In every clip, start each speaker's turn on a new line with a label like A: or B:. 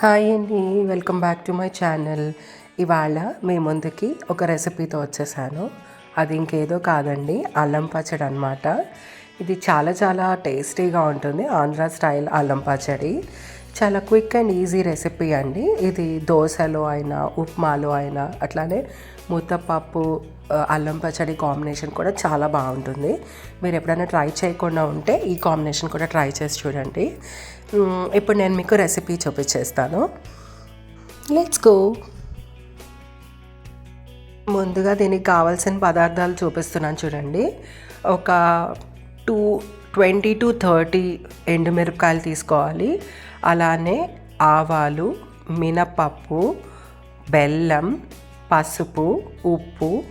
A: Hi అండి welcome back to my channel. ఇవాళ మీ ముందుకి ఒక రెసిపీతో వచ్చేసాను. అది ఇంకేదో కాదండి అల్లం పచ్చడి అనమాట ఇది చాలా చాలా టేస్టీగా ఉంటుంది ఆంధ్ర స్టైల్ అల్లం పచ్చడి. చాలా క్విక్ అండ్ ఈజీ రెసిపీ అండి. ఇది దోశలో అయినా ఉప్మాలో అయినా అట్లానే ముద్దపప్పు అల్లం పచ్చడి కాంబినేషన్ కూడా చాలా బాగుంటుంది. మీరు ఎప్పుడైనా ట్రై చేయకుండా ఉంటే ఈ కాంబినేషన్ కూడా ట్రై చేసి చూడండి. ఇప్పుడు నేను మీకు రెసిపీ చూపించేస్తాను. లెట్స్ గో ముందుగా దీనికి కావాల్సిన పదార్థాలు చూపిస్తున్నాను చూడండి. ఒక టూ ట్వంటీ టు థర్టీ ఎండుమిరపకాయలు తీసుకోవాలి. అలానే ఆవాలు మినపప్పు బెల్లం పసుపు ఉప్పు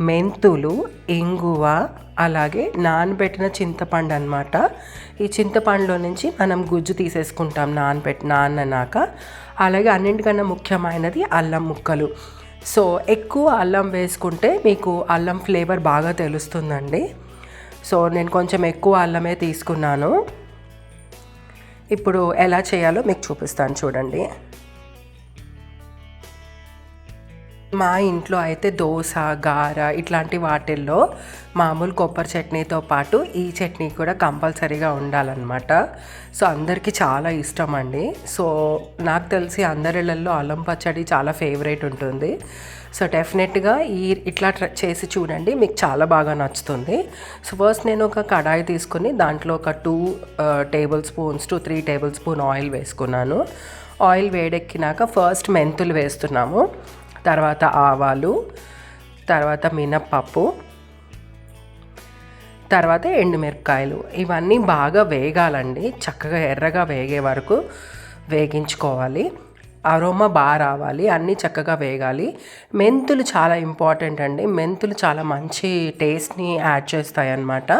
A: మెంతులు ఇంగువ అలాగే నానబెట్టిన చింతపండు అనమాట ఈ చింతపండులో నుంచి మనం గుజ్జు తీసేసుకుంటాం నానబెట్టి నాననాక. అలాగే అన్నింటికన్నా ముఖ్యమైనది అల్లం ముక్కలు. సో ఎక్కువ అల్లం వేసుకుంటే మీకు అల్లం ఫ్లేవర్ బాగా తెలుస్తుందండి. సో నేను కొంచెం ఎక్కువ అల్లమే తీసుకున్నాను. ఇప్పుడు ఎలా చేయాలో మీకు చూపిస్తాను చూడండి. మా ఇంట్లో అయితే దోశ గార ఇట్లాంటి వాటిల్లో మామూలు కొబ్బరి చట్నీతో పాటు ఈ చట్నీ కూడా కంపల్సరీగా ఉండాలన్నమాట. సో అందరికీ చాలా ఇష్టం అండి సో నాకు తెలిసి అందరిళ్ళల్లో అల్లం పచ్చడి చాలా ఫేవరెట్ ఉంటుంది. సో డెఫినెట్గా ఈ ఇట్లా ట్ర చేసి చూడండి మీకు చాలా బాగా నచ్చుతుంది. సో ఫస్ట్ నేను ఒక కడాయి తీసుకుని దాంట్లో ఒక two tablespoons to three tablespoon oil వేసుకున్నాను. ఆయిల్ వేడెక్కినాక ఫస్ట్ మెంతులు వేస్తున్నాము. తర్వాత ఆవాలు తర్వాత మినప్పప్పు తర్వాత ఎండుమిరపకాయలు. ఇవన్నీ బాగా వేగాలండి. చక్కగా ఎర్రగా వేగే వరకు వేగించుకోవాలి. అరోమా బాగా రావాలి. అన్నీ చక్కగా వేగాలి. మెంతులు చాలా ఇంపార్టెంట్ అండి. మెంతులు చాలా మంచి టేస్ట్ని యాడ్ చేస్తాయి అన్నమాట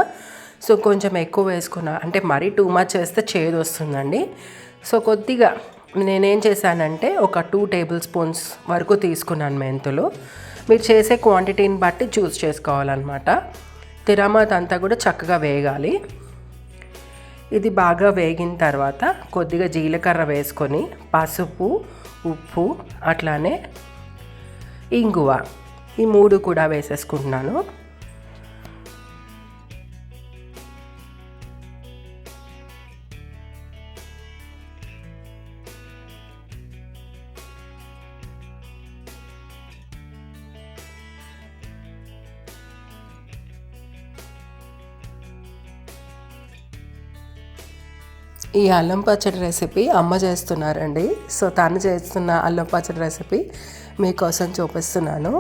A: సో కొంచెం ఎక్కువ వేసుకున్న అంటే మరీ టూ మచ్ వేస్తే చేదు వస్తుందండి సో కొద్దిగా నేనేం చేశానంటే ఒక టూ టేబుల్ స్పూన్స్ వరకు తీసుకున్నాను మెంతులు. మీరు చేసే క్వాంటిటీని బట్టి చూస్ చేసుకోవాలన్నమాట. తిరామాత్ అంతా కూడా చక్కగా వేగాలి. ఇది బాగా వేగిన తర్వాత కొద్దిగా జీలకర్ర వేసుకొని పసుపు ఉప్పు అట్లానే ఇంగువ ఈ మూడు కూడా వేసేసుకుంటున్నాను. ఈ అల్లం పచ్చడి రెసిపీ అమ్మ చేస్తున్నారండి. సో తను చేస్తున్న అల్లం పచ్చడి రెసిపీ మీకోసం చూపిస్తున్నాను.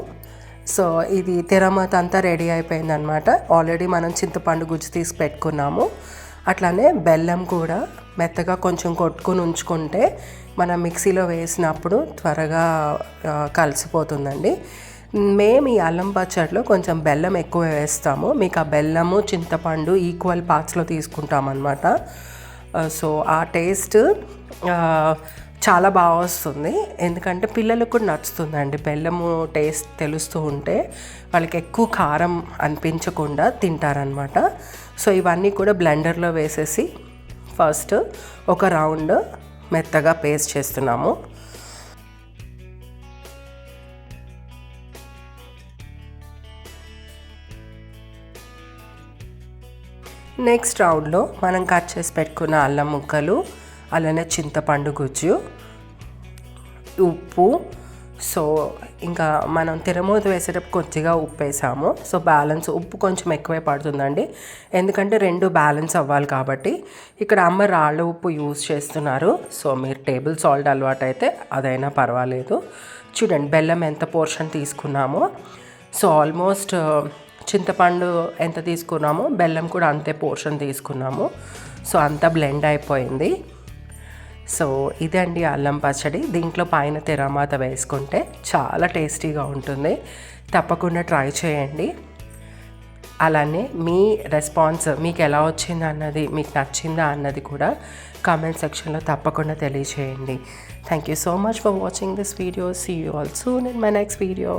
A: సో ఇది తిరమత అంతా రెడీ అయిపోయిందనమాట ఆల్రెడీ మనం చింతపండు గుజ్జు తీసి పెట్టుకున్నాము. అట్లానే బెల్లం కూడా మెత్తగా కొంచెం కొట్టుకుని ఉంచుకుంటే మనం మిక్సీలో వేసినప్పుడు త్వరగా కలిసిపోతుందండి. మేము ఈ అల్లం పచ్చడిలో కొంచెం బెల్లం ఎక్కువ వేస్తాము. మీకు ఆ బెల్లము చింతపండు ఈక్వల్ పార్ట్స్లో తీసుకుంటామన్నమాట. సో ఆ టేస్ట్ చాలా బాగా వస్తుంది. ఎందుకంటే పిల్లలకు కూడా నచ్చుతుందండి. బెల్లము టేస్ట్ తెలుస్తూ ఉంటే వాళ్ళకి ఎక్కువ కారం అనిపించకుండా తింటారనమాట సో ఇవన్నీ కూడా బ్లెండర్లో వేసేసి ఫస్ట్ ఒక రౌండ్ మెత్తగా పేస్ట్ చేస్తున్నాము. నెక్స్ట్ రౌండ్లో మనం కట్ చేసి పెట్టుకున్న అల్లం ముక్కలు అలానే చింతపండు గుజ్జు ఉప్పు. సో ఇంకా మనం తిరమూత వేసేటప్పుడు కొద్దిగా ఉప్పు వేసాము. సో బ్యాలెన్స్ ఉప్పు కొంచెం ఎక్కువే పడుతుందండి. ఎందుకంటే రెండు బ్యాలెన్స్ అవ్వాలి కాబట్టి ఇక్కడ అమ్మ రాళ్ళ ఉప్పు యూజ్ చేస్తున్నారు. సో మీరు టేబుల్ సాల్ట్ అలవాటు అయితే అదైనా పర్వాలేదు. చూడండి బెల్లం ఎంత పోర్షన్ తీసుకున్నామో. సో ఆల్మోస్ట్ చింతపండు ఎంత తీసుకున్నామో బెల్లం కూడా అంతే పోర్షన్ తీసుకున్నాము. సో అంతా బ్లెండ్ అయిపోయింది. సో ఇదండి అల్లం పచ్చడి. దీంట్లో పైన తెరమాత వేసుకుంటే చాలా టేస్టీగా ఉంటుంది. తప్పకుండా ట్రై చేయండి. అలానే మీ రెస్పాన్స్ మీకు ఎలా వచ్చింది అన్నది మీకు నచ్చిందా అన్నది కూడా కామెంట్ సెక్షన్లో తప్పకుండా తెలియచేయండి. Thank you so much for watching this video see you all soon in my next video